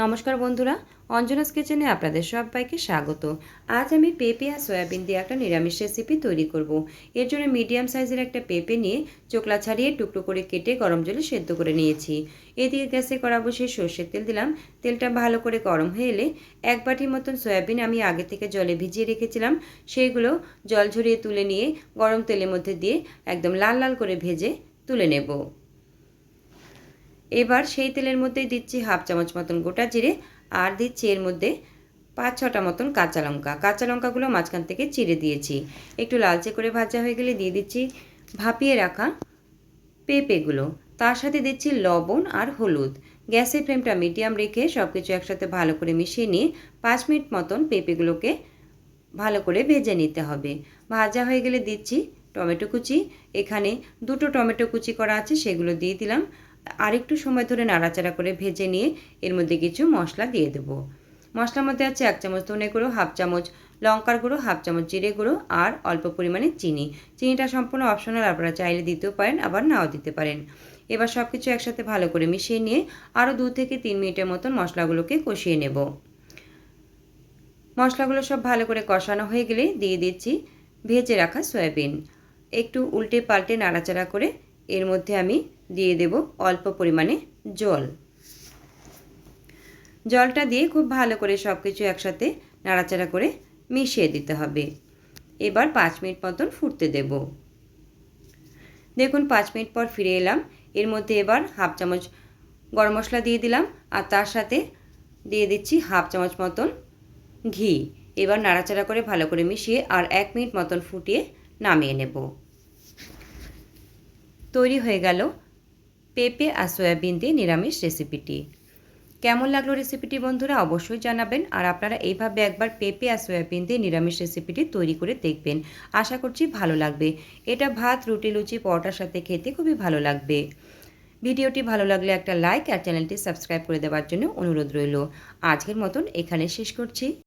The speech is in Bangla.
নমস্কার বন্ধুরা, অঞ্জনাস কিচেনে আপনাদের সবাইকে স্বাগত। আজ আমি পেঁপে আর সয়াবিন দিয়ে একটা নিরামিষ রেসিপি তৈরি করব। এর জন্য মিডিয়াম সাইজের একটা পেঁপে নিয়ে চোকলা ছাড়িয়ে টুকরো করে কেটে গরম জলে সেদ্ধ করে নিয়েছি। এদিকে গ্যাসে কড়া বসিয়ে সর্ষের তেল দিলাম। তেলটা ভালো করে গরম হয়ে এলে এক বাটির মতন সয়াবিন আমি আগে থেকে জলে ভিজিয়ে রেখেছিলাম। সেইগুলো জল ঝরিয়ে তুলে নিয়ে গরম তেলের মধ্যে দিয়ে একদম লাল লাল করে ভেজে তুলে নেব। এবার সেই তেলের মধ্যেই দিচ্ছি হাফ চামচ মতন গোটা জিরে, আর দিচ্ছি এর মধ্যে পাঁচ ছটা মতন কাঁচা লঙ্কা। কাঁচা লঙ্কাগুলো মাঝখান থেকে চিড়ে দিয়েছি। একটু লালচে করে ভাজা হয়ে গেলে দিয়ে দিচ্ছি ভাপিয়ে রাখা পেঁপেগুলো। তার সাথে দিচ্ছি লবণ আর হলুদ। গ্যাসের ফ্লেমটা মিডিয়াম রেখে সব কিছু একসাথে ভালো করে মিশিয়ে নিয়ে পাঁচ মিনিট মতন পেঁপেগুলোকে ভালো করে ভেজে নিতে হবে। ভাজা হয়ে গেলে দিচ্ছি টমেটো কুচি। এখানে দুটো টমেটো কুচি করা আছে, সেগুলো দিয়ে দিলাম। আরেকটু সময় ধরে নাড়াচাড়া করে ভেজে নিয়ে এর মধ্যে কিছু মশলা দিয়ে দেব। মশলার মধ্যে আছে এক চামচ ধনে গুঁড়ো, হাফ চামচ লঙ্কার গুঁড়ো, হাফ চামচ জিরে গুঁড়ো আর অল্প পরিমাণে চিনি। চিনিটা সম্পূর্ণ অপশনাল আপনারা চাইলে দিতেও পারেন, আবার নাও দিতে পারেন। এবার সব কিছু একসাথে ভালো করে মিশিয়ে নিয়ে আরও দু থেকে তিন মিনিটের মতন মশলাগুলোকে কষিয়ে নেব। মশলাগুলো সব ভালো করে কষানো হয়ে গেলে দিয়ে দিচ্ছি ভেজে রাখা সয়াবিন। একটু উল্টে পাল্টে নাড়াচাড়া করে এর মধ্যে আমি দিয়ে দেব অল্প পরিমাণে জল। জলটা দিয়ে খুব ভালো করে সব কিছু একসাথে নাড়াচাড়া করে মিশিয়ে দিতে হবে। এবার পাঁচ মিনিট মতন ফুটতে দেব। দেখুন, পাঁচ মিনিট পর ফিরে এলাম। এর মধ্যে এবার হাফ চামচ গরম মশলা দিয়ে দিলাম আর তার সাথে দিয়ে দিচ্ছি হাফ চামচ মতন ঘি। এবার নাড়াচাড়া করে ভালো করে মিশিয়ে আর এক মিনিট মতন ফুটিয়ে নামিয়ে নেব। তৈরি হয়ে গেল পেঁপে আর সয়াবিন দিয়ে নিরামিষ রেসিপিটি। কেমন লাগল রেসিপিটি বন্ধুরা অবশ্যই জানাবেন আর আপনারা এইভাবে একবার পেঁপে আর সয়াবিন দিয়ে নিরামিষ রেসিপিটি তৈরি করে দেখবেন। আশা করছি ভালো লাগবে। এটা ভাত, রুটি, লুচি, পরোটার সাথে খেতে খুবই ভালো লাগবে। ভিডিওটি ভালো লাগলে একটা লাইক আর চ্যানেলটি সাবস্ক্রাইব করে দেওয়ার জন্য অনুরোধ রইল। আজকের মতন এখানে শেষ করছি।